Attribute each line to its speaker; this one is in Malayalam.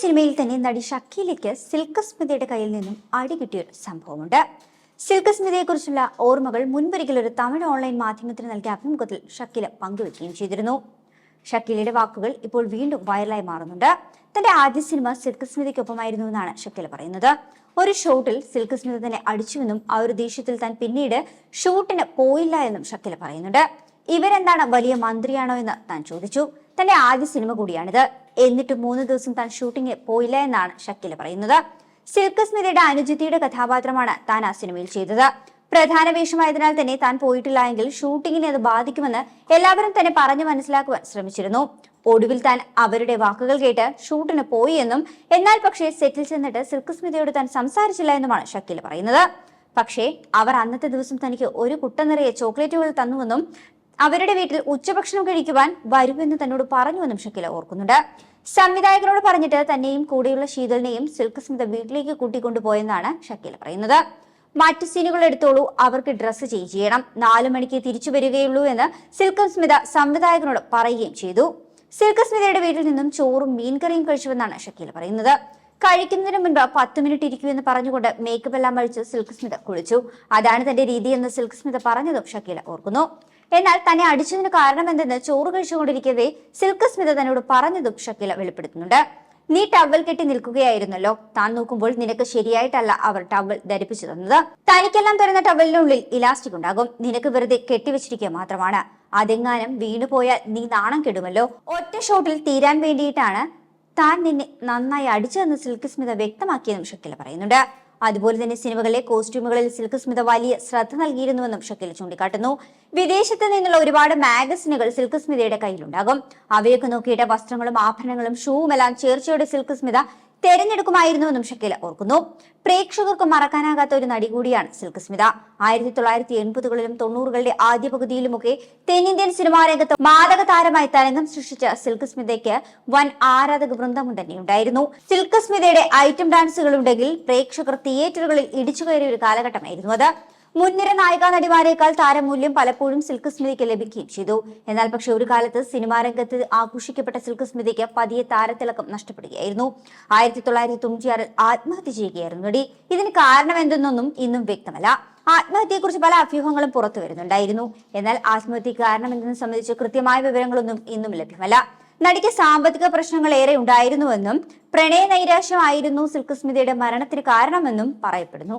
Speaker 1: സിനിമയിൽ തന്നെ നടി ഷക്കീലയ്ക്ക് സിൽക്ക് സ്മിതയുടെ കയ്യിൽ നിന്നും അടി കിട്ടിയൊരു സംഭവമുണ്ട്. സിൽക്ക് സ്മിതയെക്കുറിച്ചുള്ള ഓർമ്മകൾ മുൻപൊരിക്കൽ ഒരു തമിഴ് ഓൺലൈൻ മാധ്യമത്തിന് നൽകിയ അഭിമുഖത്തിൽ ഷക്കീല പങ്കുവയ്ക്കുകയും ചെയ്തിരുന്നു. ഷക്കീലയുടെ വാക്കുകൾ ഇപ്പോൾ വീണ്ടും വൈറലായി മാറുന്നുണ്ട്. തന്റെ ആദ്യ സിനിമ സിൽക്ക് സ്മിതയ്ക്കൊപ്പമായിരുന്നു എന്നാണ് ഷക്കീല പറയുന്നത്. ഒരു ഷോട്ടിൽ സിൽക്ക് സ്മിത തന്നെ അടിച്ചുവെന്നും ആ ഒരു ദേഷ്യത്തിൽ താൻ പിന്നീട് ഷൂട്ടിന് പോയില്ല എന്നും ഷക്കീല പറയുന്നുണ്ട്. ഇവരെന്താണ് വലിയ മന്ത്രിയാണോ എന്ന് താൻ ചോദിച്ചു. തന്റെ ആദ്യ സിനിമ കൂടിയാണിത്. എന്നിട്ട് മൂന്ന് ദിവസം താൻ ഷൂട്ടിംഗ് പോയില്ല എന്നാണ് ഷക്കില പറയുന്നത്. സിൽക്ക് സ്മിതയുടെ അനുജിത്തിയുടെ കഥാപാത്രമാണ് താൻ ആ സിനിമയിൽ ചെയ്തത്. പ്രധാന വേഷമായതിനാൽ തന്നെ താൻ പോയിട്ടില്ല എങ്കിൽ ഷൂട്ടിങ്ങിനെ അത് ബാധിക്കുമെന്ന് എല്ലാവരും തന്നെ പറഞ്ഞു മനസ്സിലാക്കുവാൻ ശ്രമിച്ചിരുന്നു. ഒടുവിൽ താൻ അവരുടെ വാക്കുകൾ കേട്ട് ഷൂട്ടിന് പോയി എന്നും എന്നാൽ പക്ഷേ സെറ്റിൽ ചെന്നിട്ട് സിൽക്ക് സ്മിതയോട് താൻ സംസാരിച്ചില്ല എന്നുമാണ് ഷക്കീൽ പറയുന്നത്. പക്ഷേ അവർ അന്നത്തെ ദിവസം തനിക്ക് ഒരു കുട്ട നിറയെ ചോക്ലേറ്റുകൾ തന്നുവെന്നും അവരുടെ വീട്ടിൽ ഉച്ചഭക്ഷണം കഴിക്കുവാൻ വരുമെന്ന് തന്നോട് പറഞ്ഞുവെന്നും ഷക്കീല ഓർക്കുന്നുണ്ട്. സംവിധായകനോട് പറഞ്ഞിട്ട് തന്നെയും കൂടെയുള്ള ശീതളിനെയും സിൽക്ക് സ്മിത വീട്ടിലേക്ക് കൂട്ടിക്കൊണ്ടുപോയെന്നാണ് ഷക്കീല പറയുന്നത്. മറ്റു സീനുകൾ എടുത്തോളൂ അവർക്ക് ഡ്രസ്സ് ചേഞ്ച് ചെയ്യണം. നാലു മണിക്ക് തിരിച്ചു വരികയുള്ളൂ എന്ന് സിൽക്ക് സ്മിത സംവിധായകനോട് പറയുകയും ചെയ്തു. സിൽക്ക് സ്മിതയുടെ വീട്ടിൽ നിന്നും ചോറും മീൻകറിയും കഴിച്ചുവെന്നാണ് ഷക്കീല പറയുന്നത്. കഴിക്കുന്നതിന് മുൻപ് പത്ത് മിനിറ്റ് ഇരിക്കൂ ഇരിക്കുമെന്ന് പറഞ്ഞുകൊണ്ട് മേക്കപ്പ് എല്ലാം അഴിച്ച് സിൽക്ക് സ്മിത കുളിച്ചു. അതാണ് തന്റെ രീതി എന്ന് സിൽക്ക് സ്മിത പറഞ്ഞതും ഷക്കീല ഓർക്കുന്നു. എന്നാൽ തന്നെ അടിച്ചതിന് കാരണമെന്തെന്ന് ചോറ് കഴിച്ചുകൊണ്ടിരിക്കവേ സിൽക്ക് സ്മിത തന്നോട് പറഞ്ഞതും ഷക്കീല വെളിപ്പെടുത്തുന്നുണ്ട്. നീ ടവൽ കെട്ടി നിൽക്കുകയായിരുന്നല്ലോ. താൻ നോക്കുമ്പോൾ നിനക്ക് ശരിയായിട്ടല്ല അവർ ടവൽ ധരിപ്പിച്ചു തന്നത്. തനിക്കെല്ലാം തരുന്ന ടവലിനുള്ളിൽ ഇലാസ്റ്റിക് ഉണ്ടാകും. നിനക്ക് വെറുതെ കെട്ടിവെച്ചിരിക്കുക മാത്രമാണ്. അതെങ്ങാനും വീണുപോയാൽ നീ നാണം കെടുമല്ലോ. ഒറ്റ ഷോട്ടിൽ തീരാൻ വേണ്ടിയിട്ടാണ് താൻ നിന്നെ നന്നായി അടിച്ചതെന്ന് സിൽക്ക് സ്മിത വ്യക്തമാക്കിയെന്നും ഷക്കില പറയുന്നുണ്ട്. അതുപോലെ തന്നെ സിനിമകളിലെ കോസ്റ്റ്യൂമുകളിൽ സിൽക്ക് സ്മിത വലിയ ശ്രദ്ധ നൽകിയിരുന്നുവെന്നും ഷക്കീൽ ചൂണ്ടിക്കാട്ടുന്നു. വിദേശത്ത് നിന്നുള്ള ഒരുപാട് മാഗസിനുകൾ സിൽക്ക് സ്മിതയുടെ കയ്യിലുണ്ടാകും. അവയൊക്കെ നോക്കിയിട്ട് വസ്ത്രങ്ങളും ആഭരണങ്ങളും ഷൂവും എല്ലാം ചേർച്ചയോടെ സിൽക്ക് സ്മിത തെരഞ്ഞെടുക്കുമായിരുന്നുവെന്നും ഷക്കീല ഓർക്കുന്നു. പ്രേക്ഷകർക്ക് മറക്കാനാകാത്ത ഒരു നടി കൂടിയാണ് സിൽക്ക് സ്മിത. ആയിരത്തി തൊള്ളായിരത്തി എൺപതുകളിലും തൊണ്ണൂറുകളുടെ ആദ്യ പകുതിയിലുമൊക്കെ തെന്നിന്ത്യൻ സിനിമാ രംഗത്ത് മാതക താരമായി തരംഗം സൃഷ്ടിച്ച സിൽക്ക് സ്മിതയ്ക്ക് വൻ ആരാധക വൃന്ദം തന്നെ ഉണ്ടായിരുന്നു സിൽക്ക് സ്മിതയുടെ ഐറ്റം ഡാൻസുകളുണ്ടെങ്കിൽ പ്രേക്ഷകർ തിയേറ്ററുകളിൽ ഇടിച്ചു കയറിയ ഒരു കാലഘട്ടമായിരുന്നു അത്. മുൻനിര നായിക നടിമാരെക്കാൾ താരമൂല്യം പലപ്പോഴും സിൽക്ക് സ്മിതിക്ക് ലഭിക്കുകയും ചെയ്തു. എന്നാൽ പക്ഷേ ഒരു കാലത്ത് സിനിമാ രംഗത്ത് ആഘോഷിക്കപ്പെട്ട സിൽക്ക് സ്മിതിക്ക് പതിയെ താരത്തിളക്കം നഷ്ടപ്പെടുകയായിരുന്നു. ആയിരത്തി തൊള്ളായിരത്തി തൊണ്ണൂറ്റിയാറിൽ ആത്മഹത്യ ചെയ്യുകയായിരുന്നു നടി. ഇതിന് കാരണം എന്തെന്നൊന്നും ഇന്നും വ്യക്തമല്ല. ആത്മഹത്യയെക്കുറിച്ച് പല അഭ്യൂഹങ്ങളും പുറത്തു വരുന്നുണ്ടായിരുന്നു. എന്നാൽ കാരണം എന്തെന്ന് സംബന്ധിച്ച് കൃത്യമായ വിവരങ്ങളൊന്നും ഇന്നും ലഭ്യമല്ല. നടിക്ക് സാമ്പത്തിക പ്രശ്നങ്ങൾ ഏറെ ഉണ്ടായിരുന്നുവെന്നും പ്രണയ നൈരാശ്യമായിരുന്നു സിൽക്ക് സ്മിതയുടെ മരണത്തിന് കാരണമെന്നും പറയപ്പെടുന്നു.